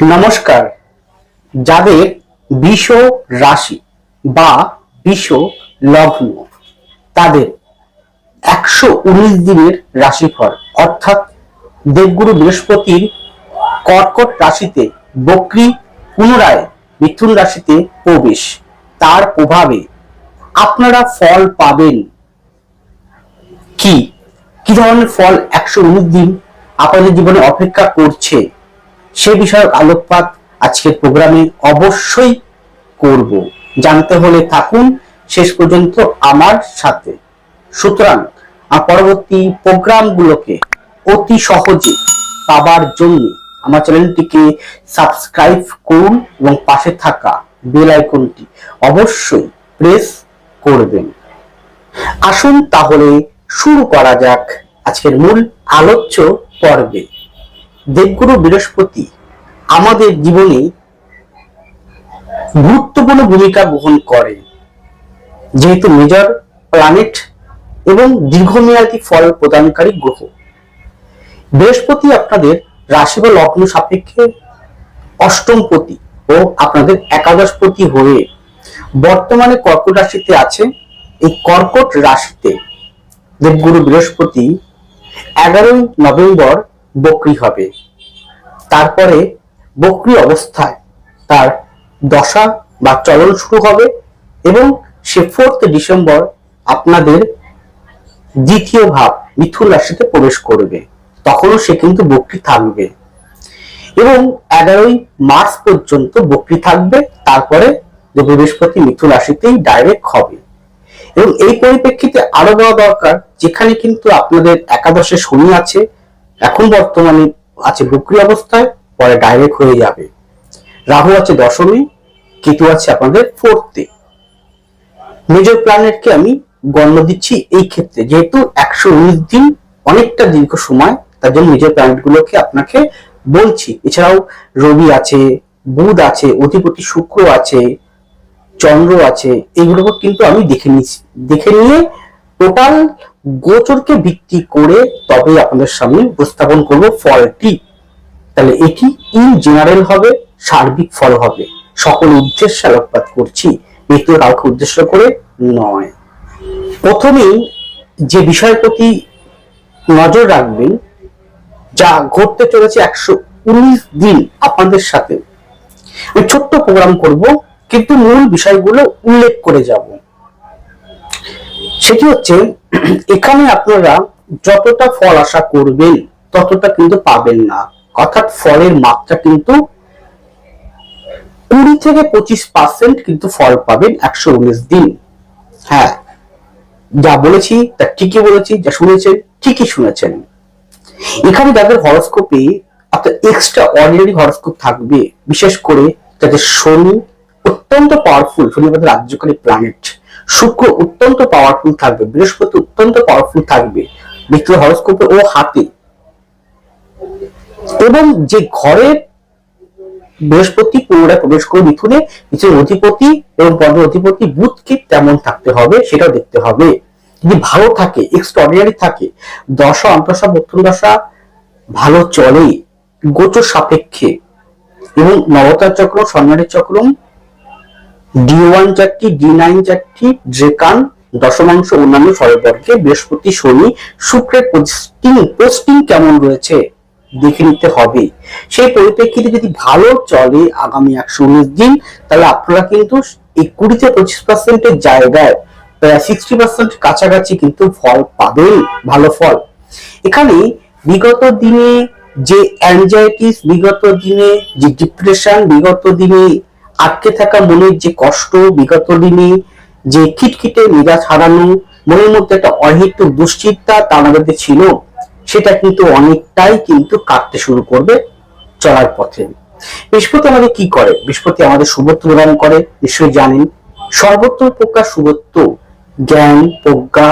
নমস্কার। যাদের বিষ রাশি বা বিষ লগ্ন, তাদের একশো উনিশ দিনের রাশিফল, অর্থাৎ দেবগুরু বৃহস্পতির কর্কট রাশিতে বক্রি পুনরায় মিথুন রাশিতে প্রবেশ, তার প্রভাবে আপনারা ফল পাবেন। কি? কি ধরনের ফল একশো উনিশ দিন আপনাদের জীবনে অপেক্ষা করছে? সে বিষয়ক আলোকপাত আজকের প্রোগ্রামে অবশ্যই করব। জানতে হলে থাকুন, শেষ পর্যন্ত আমার সাথে। সুতরাং পরবর্তী প্রোগ্রামগুলোকে অতি সহজে পাবার জন্য আমার চ্যানেলটিকে সাবস্ক্রাইব করুন এবং পাশে থাকা বেল আইকনটি অবশ্যই প্রেস করবেন। আসুন তাহলে শুরু করা যাক আজকের মূল আলোচ্য পর্বে। দেবগুরু বৃহস্পতি আমাদের জীবনে গুরুত্বপূর্ণ ভূমিকা গ্রহণ করে যেহেতু মেজর প্ল্যানেট এবং দীর্ঘমেয়াদী ফল প্রদানকারী গ্রহ। বৃহস্পতি আপনাদের রাশি বা লগ্ন সাপেক্ষে অষ্টমপতি ও আপনাদের একাদশপতি হয়ে বর্তমানে কর্কট রাশিতে আছে। এই কর্কট রাশিতে দেবগুরু বৃহস্পতি এগারোই নভেম্বর বকরি হবে। তারপরে বকরি অবস্থায় তার দশা বা চলন শুরু হবে এবং সে ফোর্থ ডিসেম্বর আপনাদের দ্বিতীয় ভাব মিথুন রাশিতে প্রবেশ করবে। তখনও সে কিন্তু বকরি থাকবে। এবং এগারোই মার্চ পর্যন্ত বকরি থাকবে, তারপরে বৃহস্পতি মিথুন রাশিতেই ডাইরেক্ট হবে। এবং এই পরিপ্রেক্ষিতে আরও বলা দরকার, যেখানে কিন্তু আপনাদের একাদশে শনি আছে এখন বর্তমানে আছে বকরি অবস্থায়, পরে ডাইরেক্ট হয়ে যাবে। রাহু আছে দশমী, কেতু আছে আপনাদের ফোর্থে মেজর প্ল্যানেটকে আমি গণ্য দিচ্ছি এই ক্ষেত্রে, যেহেতু একশো উনিশ দিন অনেকটা দীর্ঘ সময়, তার জন্য মেজর প্ল্যানেট গুলোকে আপনাকে বলছি। এছাড়াও রবি আছে, বুধ আছে, অধিপতি শুক্র আছে, চন্দ্র আছে এগুলোকে কিন্তু আমি দেখে নিচ্ছি। দেখে নিয়ে টোটাল গোচরকে ভিত্তি করে তবে আপনাদের সামনে উপস্থাপন করব ফলটি। তাহলে এটি ইন জেনারেল হবে, সার্বিক ফল হবে। সকল উদ্দেশ্যে আলোকপাত করছি। ব্যক্তি কাউকে উদ্দেশ্য করে নয়। প্রথমেই যে বিষয়ের প্রতি নজর রাখবেন, যা ঘটতে চলেছে একশো উনিশ দিন আপনাদের সাথে। ছোট্ট প্রোগ্রাম করব, কিন্তু মূল বিষয়গুলো উল্লেখ করে যাব। সেটি হচ্ছে, এখানে আপনারা যতটা ফল আশা করবেন, ততটা কিন্তু পাবেন না। অর্থাৎ ফলের মাত্রা কিন্তু কুড়ি থেকে পঁচিশ পার্সেন্ট কিন্তু ফল পাবেন একশো উনিশ দিন। হ্যাঁ যা বলেছি, তা ঠিকই বলেছি, যা শুনেছেন, ঠিকই শুনেছেন। এখানে যাদের হরস্কোপে আপনার এক্সট্রা অর্ডিনারি হরস্কোপ থাকবে, বিশেষ করে যাদের শনি অত্যন্ত পাওয়ারফুল শনি রাজ্যকারী প্ল্যানেট শুক্র অত্যন্ত পাওয়ারফুল থাকবে, বৃহস্পতি অত্যন্ত পাওয়ারফুল থাকবে ব্যক্তির হরস্কোপে ও হাতে। এবং যে ঘরের বৃহস্পতি পুনরায় প্রবেশ করে মিথুনে, মিথুনের অধিপতি এবং পঞ্চম অধিপতি বুধকে তেমন থাকতে হবে, সেটাও দেখতে হবে। যদি ভালো থাকে এক্সট্রাঅর্ডিনারি থাকে, দশা অন্তশা মধ্যম দশা, ভালো চলে গোচর সাপেক্ষে। এবং নবতার চক্র সম্মানের চক্রম ডি ওয়ান চারটি, ডি নাইন চারটি, ড্রেকান, দশমাংশ অন্যান্য সরবর্গে বৃহস্পতি, শনি, শুক্রের পোস্টিং পোস্টিং কেমন রয়েছে দেখে নিতে হবে। সেই পরিপ্রেক্ষিতে যদি ভালো চলে আগামী একশো উনিশ দিন, তাহলে আপনারা কিন্তু এই কুড়ি থেকে পঁচিশ পার্সেন্টের জায়গায়, প্রায় সিক্সটি পার্সেন্ট কাছাকাছি কিন্তু ফল পাবেন, ভালো ফল। এখানে বিগত দিনে যে অ্যাংজাইটিস বিগত দিনে যে ডিপ্রেশন বিগত দিনে আটকে থাকা মনের যে কষ্ট, বিগত দিনে যে খিটখিটে মেজাজ হারানো, মনের মধ্যে একটা অহেতুক দুশ্চিন্তা তার মধ্যে ছিল, সেটা কিন্তু অনেকটাই কিন্তু কাটতে শুরু করবে চলার পথে। বৃহস্পতি আমাদের কি করে? বৃহস্পতি আমাদের শুভত্ব প্রদান করে, নিশ্চয়ই জানেন। সর্বত্র প্রকার শুভত্ব জ্ঞান, প্রজ্ঞা,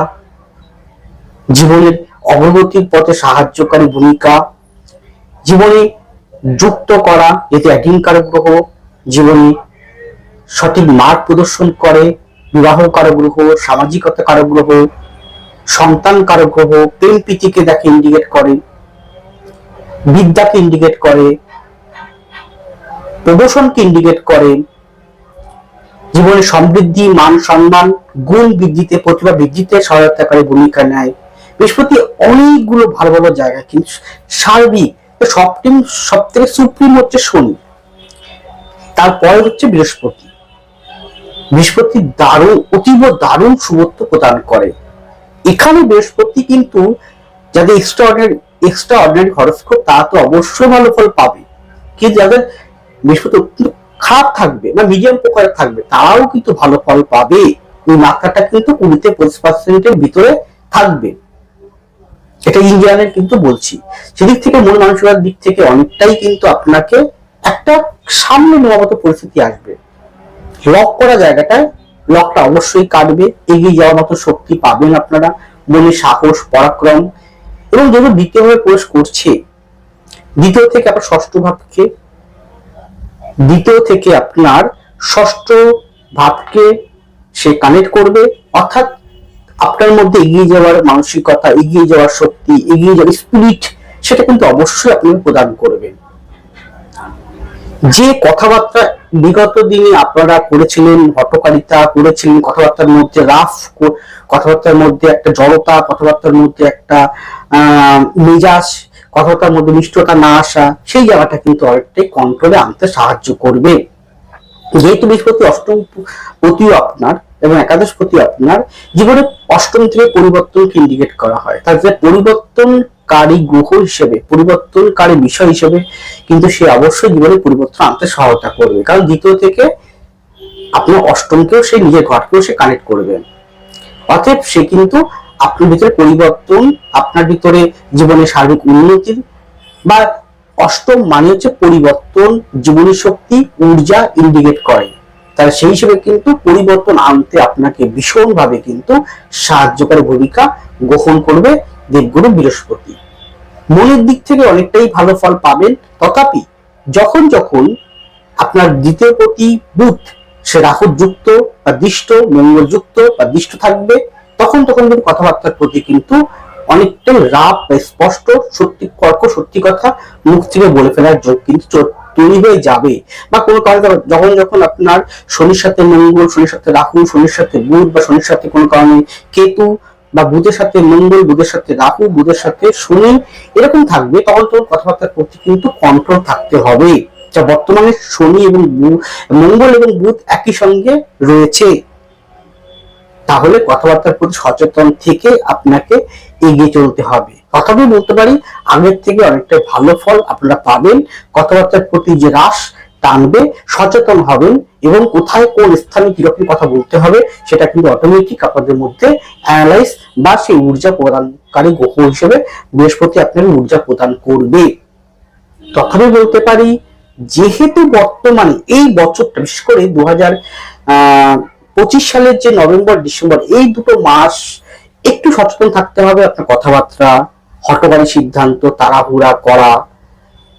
জীবনের অগ্রগতির পথে সাহায্যকারী ভূমিকা, জীবনে যুক্ত করা যেতে অ্যাডিংকারক গ্রহ জীবনে, সঠিক মার্গ প্রদর্শন করে, বিবাহ কারক সামাজিকতা কারক সন্তান কারক প্রেম প্রীতিকে দেখে ইন্ডিকেট করে, বিদ্যাকে ইন্ডিকেট করে প্রমোশনকে ইন্ডিকেট করে, জীবনে সমৃদ্ধি, মান সম্মান, গুণ বৃদ্ধিতে, প্রতিভা বৃদ্ধিতে সহায়তাকারী ভূমিকা নেয়। বৃহস্পতি অনেকগুলো ভালো ভালো জায়গা, কিন্তু সার্বিক সব থেকে সুপ্রিম হচ্ছে শনি। তারপরে হচ্ছে বৃহস্পতি। বৃহস্পতি দারুণ, অতীব দারুণ শুভত্ব প্রদান করে। এখানে বৃহস্পতি কিন্তু যাদের এক্সট্রা অর্ডিনারি এক্সট্রা হরস্কোপ তারা তো অবশ্যই ভালো ফল পাবে। কিন্তু যাদের বৃহস্পতি অত্যন্ত খারাপ থাকবে বা মিডিয়াম প্রকারের থাকবে, তারাও কিন্তু ভালো ফল পাবে। ওই মাত্রাটা কিন্তু কুড়িতে, পঁচিশ পার্সেন্টের ভিতরে থাকবে। এটা ইন্ডিয়ানের কিন্তু বলছি। সেদিক থেকে মন মানসিকতার দিক থেকে অনেকটাই কিন্তু আপনাকে একটা সামনে নেওয়ার মতো পরিস্থিতি আসবে। লক করা জায়গাটায় লকটা অবশ্যই কাটবে, এগিয়ে যাওয়ার মতো শক্তি পাবেন আপনারা মনে সাহস, পরাক্রম, এবং যেগুলো দ্বিতীয়ভাবে প্রবেশ করছে, দ্বিতীয় থেকে আপনার ষষ্ঠ ভাবকে, দ্বিতীয় থেকে আপনার ষষ্ঠ ভাবকে সে কানেক্ট করবে, অর্থাৎ আপনার মধ্যে এগিয়ে যাওয়ার মানসিকতা, এগিয়ে যাওয়ার শক্তি, এগিয়ে যাওয়ার স্পিরিট সেটা কিন্তু অবশ্যই আপনাকে প্রদান করবেন যে কথাবার্তা বিগত দিনে আপনারা করেছিলেন, হটকারিতা করেছিলেন, কথাবার্তার মধ্যে রাফ কথাবার্তার মধ্যে একটা জড়তা, কথাবার্তার মধ্যে একটা, আহ, মেজাজ, কথাবার্তার মধ্যে মিষ্টতা না আসা, সেই জায়গাটা কিন্তু অনেকটাই কন্ট্রোলে আনতে সাহায্য করবে। যেহেতু বৃহস্পতি অষ্টম পতিও আপনার এবং একাদশ প্রতি আপনার, জীবনে অষ্টম থেকে পরিবর্তনকে ইন্ডিকেট করা হয়। তার যে পরিবর্তনকারী গ্রহ হিসেবে, পরিবর্তনকারী বিষয় হিসেবে কিন্তু সে অবশ্যই জীবনে পরিবর্তন আনতে সহায়তা করবে। কারণ দ্বিতীয় থেকে আপনার অষ্টমকেও সে নিজের ঘরকেও সে কানেক্ট করবে অতএব সে কিন্তু আপনার ভিতরে পরিবর্তন, আপনার ভিতরে জীবনে সার্বিক উন্নতির বা অষ্টম মানে হচ্ছে পরিবর্তন, জীবনী শক্তি, ঊর্জা ইন্ডিকেট করে। তাহলে সেই হিসেবে কিন্তু পরিবর্তন আনতে আপনাকে ভীষণভাবে কিন্তু সাহায্যকারী ভূমিকা গ্রহণ করবে। দেবগুরু বৃহস্পতি। মনের দিক থেকে অনেকটাই ভালো ফল পাবেন, তথাপি যখন যখন আপনার দ্বিতীয় প্রতি বুধ, সে রাহু যুক্ত বা দৃষ্ট মঙ্গল যুক্ত বা দৃষ্ট থাকবে, তখন তখন কিন্তু কথাবার্তার প্রতি কিন্তু অনেকটাই রাপ বা স্পষ্ট, সত্যি কর্ক সত্যি কথা মুখ থেকে বলে ফেলার যোগ কিন্তু তৈরি হয়ে যাবে। বা কোনো কারণে যখন যখন আপনার শনির সাথে মঙ্গল, শনির সাথে রাহু, শনির সাথে বুধ বা শনির সাথে কোনো কারণে কেতু বা বুধের সাথে মঙ্গল, বুধের সাথে রাহু, বুধের সাথে শনি, এরকম থাকবে, তখন তোমার কথাবার্তার প্রতি কিন্তু কন্ট্রোল থাকতে হবে। যা বর্তমানে শনি এবং মঙ্গল এবং বুধ একই সঙ্গে রয়েছে। তাহলে কথাবার্তার প্রতি সচেতন থেকে আপনাকে এগিয়ে চলতে হবে। তথাপি বলতে পারি, আগের থেকে অনেকটা ভালো ফল আপনারা পাবেন। কথাবার্তার প্রতি যে রাস টানবে, সচেতন হবেন এবং কোথায় কোন স্থানে কীরকম কথা বলতে হবে সেটা কিন্তু অটোমেটিক আপনাদের মধ্যে অ্যানালাইজ বা সেই ঊর্জা প্রদানকারী গ্রহ হিসেবে বৃহস্পতি আপনার ঊর্জা প্রদান করবে। তথাপি বলতে পারি, যেহেতু বর্তমানে এই বছরটা, বিশেষ করে দু হাজার পঁচিশ সালের যে নভেম্বর, ডিসেম্বর, এই দুটো মাস একটু সচেতন থাকতে হবে আপনার কথাবার্তা হটকারী সিদ্ধান্ত, তাড়াহুড়া করা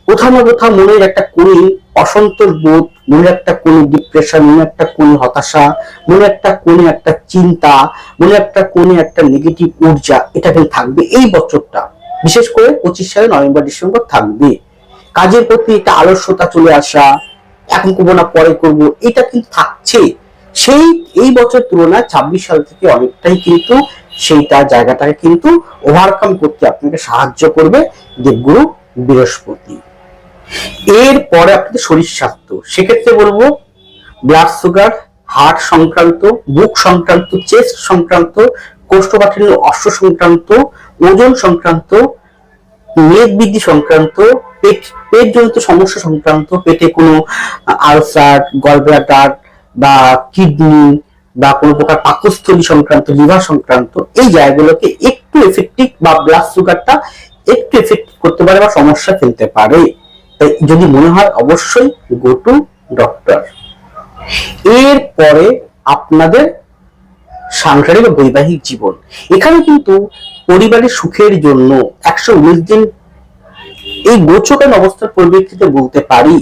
কোথাও না কোথাও মনের একটা কোণে অসন্তোষ বোধ, মনের একটা কোণে ডিপ্রেশন মনে একটা কোণে হতাশা মনে একটা কোণে একটা চিন্তা মনে একটা কোণে একটা নেগেটিভ ঊর্জা, এটা কিন্তু থাকবে এই বছরটা। বিশেষ করে পঁচিশ সালে নভেম্বর, ডিসেম্বর থাকবে। কাজের প্রতি একটা আলস্যতা চলে আসা, এখন করব না, পরে করব, এটা কিন্তু থাকছে। সেই, এই বছর তুলনায় ছাব্বিশ সাল থেকে অনেকটাই কিন্তু সেইটা জায়গাটাকে কিন্তু ওভারকাম করতে আপনাকে সাহায্য করবে দেবগুরু বৃহস্পতি। এর পরে আপনাদের শরীর স্বাস্থ্য। সেক্ষেত্রে বলব ব্লাড সুগার হার্ট সংক্রান্ত বুক সংক্রান্ত চেস্ট সংক্রান্ত, কোষ্ঠকাঠিন্য, অশ্ব সংক্রান্ত, ওজন সংক্রান্ত, মেদ বৃদ্ধি সংক্রান্ত, পেট পেট জনিত সমস্যা সংক্রান্ত, পেটে কোনো আলসার গলব্লাডার বা কিডনি বা কোনো প্রকার পাকস্থলী সংক্রান্ত লিভার সংক্রান্ত, এই জায়গাগুলোকে একটু এফেক্টিভ বা ব্লাড সুগারটা একটু এফেক্টিভ করতে পারে বা সমস্যা ফেলতে পারে। তাই যদি মনে হয় অবশ্যই গো টু ডক্টর এরপরে আপনাদের সাংসারিক বৈবাহিক জীবন। এখানে কিন্তু পরিবারের সুখের জন্য একশো উনিশ দিন এই গোচকান অবস্থার পরিপ্রেক্ষিতে বলতে পারি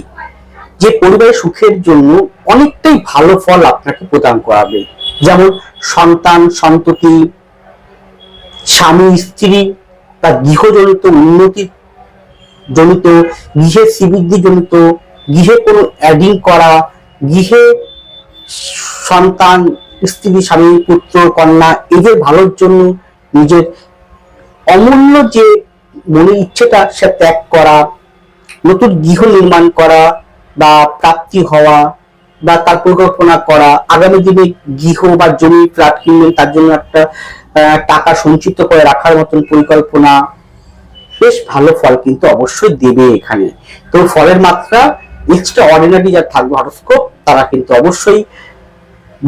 যে পরিবারের সুখের জন্য অনেকটাই ভালো ফল আপনাকে প্রদান করাবে। যেমন সন্তান, সন্ততি, স্বামী, স্ত্রী, বা গৃহজনিত উন্নতি জনিত গৃহের শ্রীবৃদ্ধি জনিত, গৃহে কোনো অ্যাডিং করা, গৃহে সন্তান, স্ত্রী, স্বামী, পুত্র, কন্যা, এদের ভালোর জন্য নিজের অমূল্য যে মনের ইচ্ছেটা সে ত্যাগ করা, নতুন গৃহ নির্মাণ করা বা প্রাপ্তি হওয়া বা তার পরিকল্পনা করা, আগামী দিনে গৃহ বা জমি ফ্ল্যাট কিনবেন, তার জন্য একটা টাকা সঞ্চিত করে রাখার মতন পরিকল্পনা বেশ ভালো ফল কিন্তু অবশ্যই দেবে এখানে। তো ফলের মাত্রা এক্সট্রা অর্ডিনারি যা থাকবে হরস্কোপ তারা কিন্তু অবশ্যই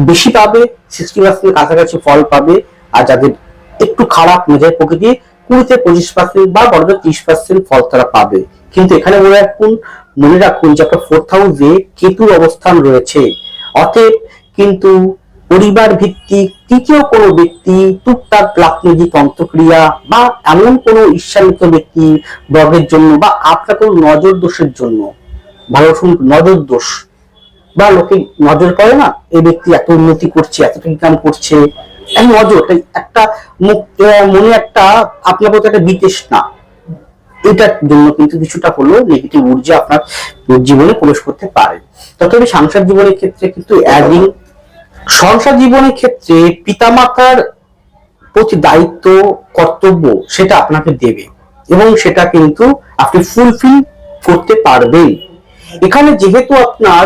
বেশি পাবে সিক্সটি পার্সেন্ট কাছাকাছি ফল পাবে, আর যাদের একটু খারাপ মেজাজ প্রকৃতি, কুড়িতে পঁচিশ পার্সেন্ট বা বড় ত্রিশ পার্সেন্ট ফল তারা পাবে। কিন্তু এখানে মনে রাখুন মনে রাখুন যে একটা ফোর্থ হাউসে কেতুর অবস্থান রয়েছে। অতএব কিন্তু পরিবার ভিত্তিক তৃতীয় কোনো ব্যক্তি টুকটাক প্লাকমেজি তন্ত্রক্রিয়া বা এমন কোনো ঈর্ষান্বিত ব্যক্তি বর্গের জন্য বা আপনার কোনো নজর দোষের জন্য। ভালো শুনুন, নজর দোষ। বা লোকে নজর করে না এই ব্যক্তি এত উন্নতি করছে, এত ইনকাম করছে। নজর একটা- মনে একটা আপনার প্রতি একটা বিতৃষ্ণা। এটার জন্য কিন্তু কিছুটা হলেও নেগেটিভ ঊর্জা আপনার জীবনে প্রবেশ করতে পারে। তথাপি সাংসার জীবনের ক্ষেত্রে কিন্তু অ্যাডিং সংসার জীবনের ক্ষেত্রে পিতামাতার প্রতি দায়িত্ব, কর্তব্য সেটা আপনাকে দেবে এবং সেটা কিন্তু আপনি ফুলফিল করতে পারবেন। এখানে যেহেতু আপনার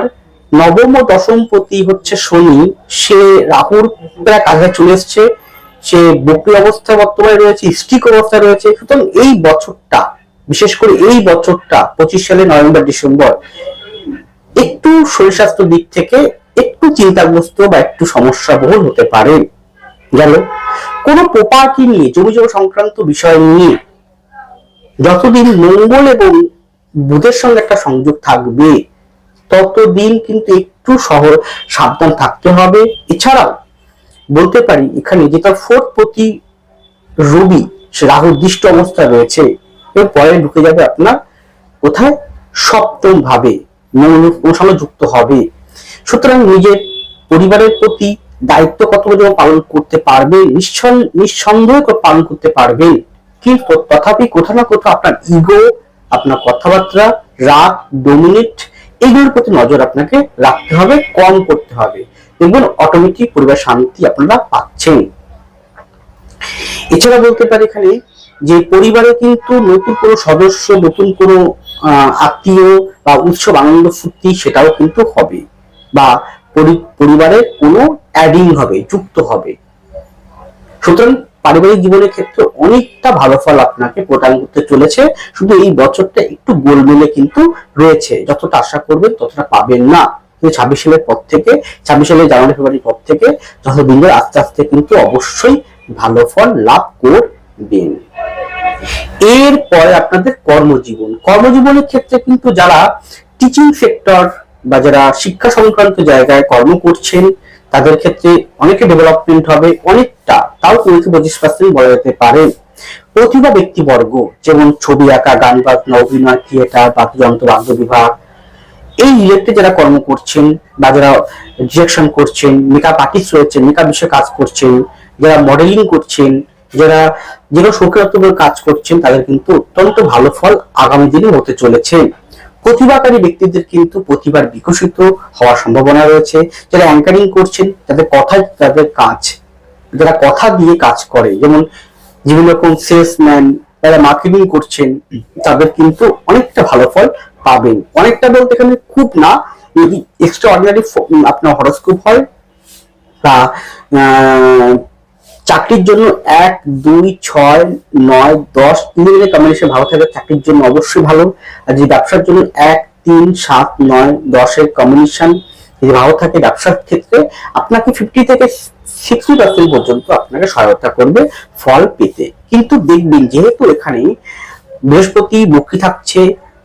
নবম ও দশম প্রতি হচ্ছে শনি, সে রাহুর প্রায় কাছে চলে এসছে, সে বকরি অবস্থায় বর্তমানে রয়েছে স্টিক অবস্থায় রয়েছে। সুতরাং এই বছরটা, বিশেষ করে এই বছরটা, পঁচিশ সালে নভেম্বর, ডিসেম্বর, একটু শরীর স্বাস্থ্য দিক থেকে একটু চিন্তাগ্রস্ত বা একটু সমস্যা বহুল হতে পারে। গেল। কোন প্রপার্টি নিয়ে, জমি জমা সংক্রান্ত বিষয় নিয়ে যতদিন মঙ্গল এবং বুধের সঙ্গে একটা সংযোগ থাকবে, ততদিন কিন্তু একটু শহর সাবধান থাকতে হবে। এছাড়াও বলতে পারি, এখানে যে তার ফোর্থ প্রতি রবি, সে রাহুর দৃষ্ট অবস্থায় রয়েছে। এর পরে ঢুকে যাবে আপনার কোথায়? সপ্তম ভাবে মৌসুমে যুক্ত হবে। সুতরাং নিজের পরিবারের প্রতি দায়িত্ব কতটা যেমন পালন করতে পারবে নিঃসন- নিঃসন্দেহে পালন করতে পারবেন? কিন্তু তথাপি কোথাও না কোথাও আপনার ইগো আপনার কথাবার্তা, রাগ ডোমিনেট এগুলোর প্রতি নজর আপনাকে রাখতে হবে, কম করতে হবে। দেখবেন অটোমেটিক পরিবার শান্তি আপনারা পাচ্ছেন। এছাড়া বলতে পারি এখানে যে পরিবারে কিন্তু নতুন কোনো সদস্য, নতুন কোনো আত্মীয় বা উৎসব, আনন্দ, ফুর্তি সেটাও কিন্তু হবে। বা পরি- পরিবারে কোনো অ্যাডিং হবে, যুক্ত হবে। সুতরাং পারিবারিক জীবনের ক্ষেত্রে অনেকটা ভালো ফল আপনাকে প্রদান করতে চলেছে। শুধু এই বছরটা একটু গোলমেলে কিন্তু রয়েছে। যতটা আশা করবেন ততটা পাবেন না। কিন্তু ছাব্বিশ সালের পর থেকে, ছাব্বিশ সালের জানুয়ারি, ফেব্রুয়ারির পর থেকে যত দিন যায় আস্তে আস্তে কিন্তু অবশ্যই ভালো ফল লাভ করবেন। এরপরে আপনাদের কর্মজীবন। কর্মজীবনের ক্ষেত্রে কিন্তু যারা টিচিং সেক্টর বা যারা শিক্ষা সংক্রান্ত জায়গায় কর্ম করছেন, তাদের ক্ষেত্রে অনেকে ডেভেলপমেন্ট হবে, অনেকটা, তাও কুড়ি থেকে পঁচিশ পার্সেন্ট বলা যেতে পারে। প্রতিভা ব্যক্তিবর্গ, যেমন ছবি আঁকা, গান বাজনা, অভিনয় থিয়েটার বাদ্যযন্ত্র, বাদ্য বিভাগ, এই রিলেটেড যারা কর্ম করছেন বা যারা ডিরেকশন করছেন, মেকআপ আর্টিস্ট রয়েছেন, মেকআপ বিষয়ে কাজ করছেন, যারা মডেলিং করছেন, যারা যেগুলো সৌকর্যের কাজ করছেন, তাদের কিন্তু অত্যন্ত ভালো ফল আগামী দিনে হতে চলেছে। প্রতিভাকারী ব্যক্তিদের কিন্তু প্রতিভার বিকশিত হওয়ার সম্ভাবনা রয়েছে। যারা অ্যাঙ্কারিং করছেন, তাদের কথা তাদের কাজ, যারা কথা দিয়ে কাজ করে, যেমন বিভিন্ন রকম সেলসম্যান যারা মার্কেটিং করছেন, তাদের কিন্তু অনেকটা ভালো ফল পাবেন। অনেকটা বলতে এখানে খুব না, যদি এক্সট্রা অর্ডিনারি আপনার হরস্কোপ হয় তা চাকরির জন্য এক, দুই, ছয়, নয়, দশ মিনিটের কম্বিনেশন ভালো থাকবে, চাকরির জন্য অবশ্যই ভালো। আর যদি ব্যবসার জন্য এক, তিন, সাত, নয়, দশের কম্বিনেশন যদি ভালো থাকে ব্যবসার ক্ষেত্রে, আপনাকে ফিফটি থেকে সিক্সটি পার্সেন্ট পর্যন্ত আপনাকে সহায়তা করবে ফল পেতে। কিন্তু দেখবেন, যেহেতু এখানে বৃহস্পতি বক্রী থাকছে,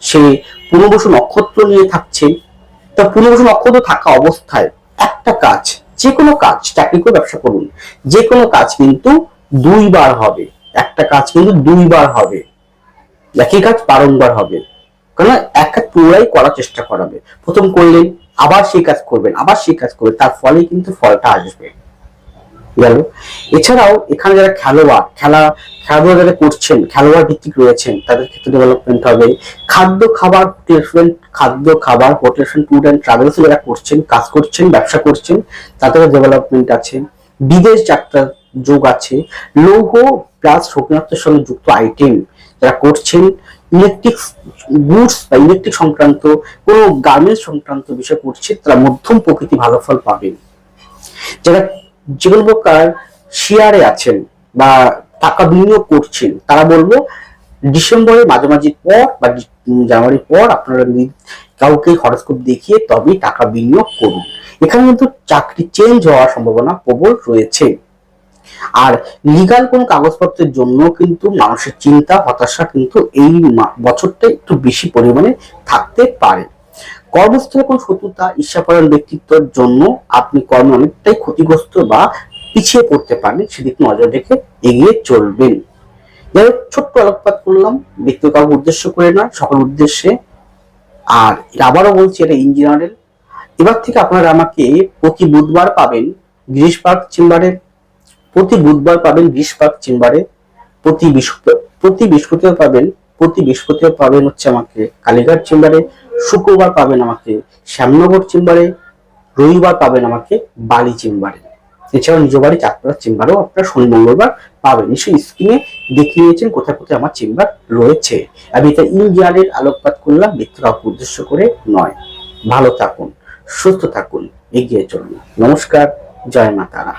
সে পুনর্বসু নক্ষত্র নিয়ে থাকছে, তা পুনর্বসু নক্ষত্র থাকা অবস্থায় একটা কাজ যে কোনো কাজ চাকরি করে ব্যবসা করুন যে কোনো কাজ কিন্তু দুইবার হবে। একটা কাজ কিন্তু দুইবার হবে। একই কাজ বারংবার হবে। কারণ এক কাজ পুরাই করার চেষ্টা করাবে। প্রথম করলেন, আবার সেই কাজ করবেন, আবার সেই কাজ করবেন, তার ফলে কিন্তু ফলটা আসবে। গেল। এছাড়াও এখানে যারা খেলোয়াড়, খেলা, খেলাধুলা যারা করছেন, খেলোয়াড় ভিত্তিক রয়েছেন, তাদের ক্ষেত্রে ডেভেলপমেন্ট হবে। খাদ্য খাবার খাদ্য খাবার হোটেল ট্যুর অ্যান্ড ট্রাভেলস যারা করছেন, কাজ করছেন, ব্যবসা করছেন তাদেরও ডেভেলপমেন্ট আছে। বিদেশ যাত্রার যোগ আছে। লৌহ প্লাস শৌখিনত্বের সঙ্গে যুক্ত আইটেম যারা করছেন ইলেকট্রিক গুডস বা ইলেকট্রিক সংক্রান্ত কোনো গার্মেন্টস সংক্রান্ত বিষয় করছে, তারা মধ্যম প্রকৃতি ভালো ফল পাবেন। যারা যে প্রকার শেয়ারে আছেন বা টাকা বিনিয়োগ করছেন, তারা বলব ডিসেম্বরের মাঝামাঝি পর বা জানুয়ারির পর আপনারা কাউকে হরস্কোপ দেখিয়ে তবেই টাকা বিনিয়োগ করুন। এখানে কিন্তু চাকরি চেঞ্জ হওয়ার সম্ভাবনা প্রবল রয়েছে। আর লিগাল কোনো কাগজপত্রের জন্য কিন্তু মানুষের চিন্তা, হতাশা কিন্তু এই বছরটা একটু বেশি পরিমাণে থাকতে পারে। কর্মস্থলে কোনো শত্রুতা ঈর্ষাপরায়ণ ব্যক্তিত্বের জন্য আপনি কর্মে অনেকটাই ক্ষতিগ্রস্ত বা পিছিয়ে পড়তে পারেন, সেদিক নজর রেখে এগিয়ে চলবেন। যাই ছোট্ট আলোকপাত করলাম, ব্যক্তি কাউকে উদ্দেশ্য করে নয়, সকল উদ্দেশ্যে। আর আবারও বলছি, এটা ইঞ্জিনিয়ারের এবার থেকে আপনারা আমাকে প্রতি বুধবার পাবেন গিরিশ পার্ক চেম্বারে, প্রতি বুধবার পাবেন গিরিশ পার্ক চেম্বারে, প্রতি বৃহস্পতি, প্রতি বৃহস্পতিবার পাবেন, প্রতি বৃহস্পতিবার পাবেন হচ্ছে আমাকে কালীঘাট চেম্বারে। শুক্রবার পাবেন আমাকে শ্যামনগর চেম্বারে, রবিবার পাবেন আমাকে বালি চেম্বারে। এছাড়াও নিজ বাড়ি চাঁদপাড়া চেম্বারেও আপনারা শনি, মঙ্গলবার পাবেন। নিশ্চয়ই স্ক্রিনে দেখিয়ে নিয়েছেন কোথায় কোথায় আমার চেম্বার রয়েছে। আমি এটা ইন্ডিয়ানের আলোকপাত করলাম ব্যক্তি কাউকে উদ্দেশ্য করে নয়। ভালো থাকুন, সুস্থ থাকুন, এগিয়ে চলুন। নমস্কার, জয় মা তারা।